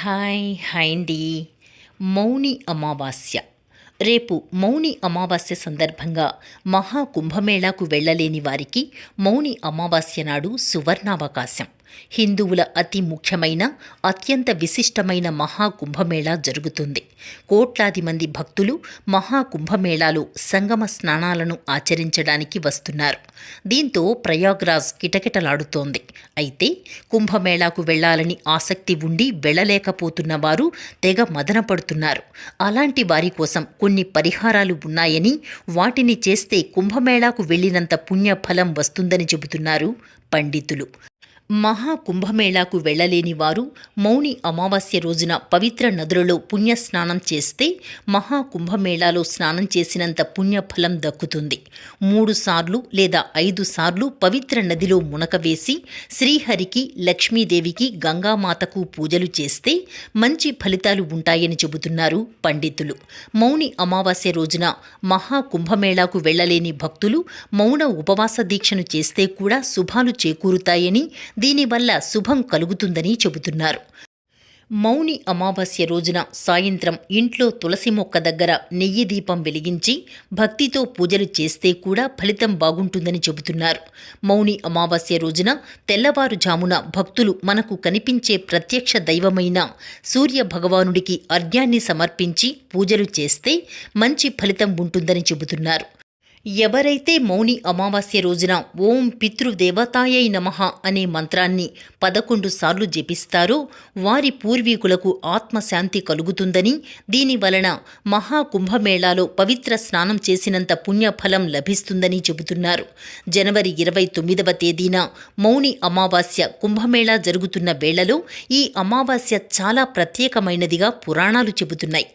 Hi hi అండి. మౌని అమావాస్య. రేపు మౌని అమావాస్య సందర్భంగా మహా కుంభమేళాకు వెళ్ళలేని వారికి మౌని అమావాస్య నాడు సువర్ణావకాశం. హిందువుల అతి ముఖ్యమైన అత్యంత విశిష్టమైన మహా కుంభమేళా జరుగుతుంది. కోట్లాది మంది భక్తులు మహాకుంభమేళాలో సంగమ స్నానాలను ఆచరించడానికి వస్తున్నారు. దీంతో ప్రయాగ్రాజ్ కిటకిటలాడుతోంది. అయితే కుంభమేళాకు వెళ్ళాలని ఆసక్తి ఉండి వెళ్ళలేకపోతున్న వారు తెగ మదనపడుతున్నారు. అలాంటి వారి కోసం కొన్ని పరిహారాలు ఉన్నాయని వాటిని చేస్తే కుంభమేళాకు వెళ్ళినంత పుణ్యఫలం వస్తుందని చెబుతున్నారు పండితులు. మహా కుంభమేళాకు వెళ్ళలేని వారు మౌని అమావాస్య రోజున పవిత్ర నదులలో పుణ్యస్నానం చేస్తే మహా కుంభమేళాలో స్నానం చేసినంత పుణ్యఫలం దక్కుతుంది. మూడు సార్లు లేదా ఐదు సార్లు పవిత్ర నదిలో మునక వేసి శ్రీహరికి లక్ష్మీదేవికి గంగామాతకు పూజలు చేస్తే మంచి ఫలితాలు ఉంటాయని చెబుతున్నారు పండితులు. మౌని అమావాస్య రోజున మహా కుంభమేళాకు వెళ్ళలేని భక్తులు మౌన ఉపవాస దీక్షను చేస్తే కూడా శుభాలు చేకూరుతాయని దీనివల్ల శుభం కలుగుతుందని చెబుతున్నారు. మౌని అమావాస్య రోజున సాయంత్రం ఇంట్లో తులసి మొక్క దగ్గర నెయ్యి దీపం వెలిగించి భక్తితో పూజలు చేస్తే కూడా ఫలితం బాగుంటుందని చెబుతున్నారు. మౌని అమావాస్య రోజున తెల్లవారుజామున భక్తులు మనకు కనిపించే ప్రత్యక్ష దైవమైన సూర్య భగవానుడికి అర్ఘ్యాన్ని సమర్పించి పూజలు చేస్తే మంచి ఫలితం ఉంటుందని చెబుతున్నారు. ఎవరైతే మౌని అమావాస్య రోజున ఓం పితృదేవతాయై నమః అనే మంత్రాన్ని పదకొండు సార్లు జపిస్తారో వారి పూర్వీకులకు ఆత్మశాంతి కలుగుతుందని దీని వలన మహాకుంభమేళాలో పవిత్ర స్నానం చేసినంత పుణ్యఫలం లభిస్తుందని చెబుతున్నారు. జనవరి ఇరవై తొమ్మిదవ తేదీన మౌని అమావాస్య కుంభమేళా జరుగుతున్న వేళలో ఈ అమావాస్య చాలా ప్రత్యేకమైనదిగా పురాణాలు చెబుతున్నాయి.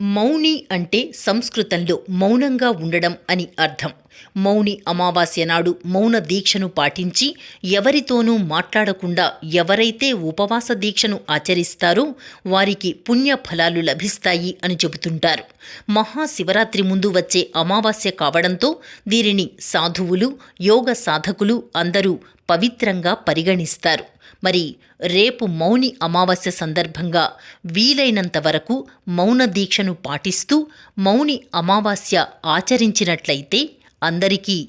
మౌని అంటే సంస్కృతంలో మౌనంగా ఉండడం అని అర్థం. మౌని అమావాస్య నాడు మౌన దీక్షను పాటించి ఎవరితోనూ మాట్లాడకుండా ఎవరైతే ఉపవాస దీక్షను ఆచరిస్తారో వారికి పుణ్య ఫలాలు లభిస్తాయి అని చెబుతుంటారు. మహాశివరాత్రి ముందు వచ్చే అమావాస్య కావడంతో దీనిని సాధువులు యోగ సాధకులు అందరూ పవిత్రంగా పరిగణిస్తారు. మరి రేపు మౌని అమావాస్య సందర్భంగా వీలైనంత వరకు మౌన దీక్షను పాటిస్తూ మౌని అమావాస్య ఆచరించినట్లయితే అందరికీ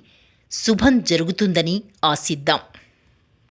శుభం జరుగుతుందని ఆశిద్దాం.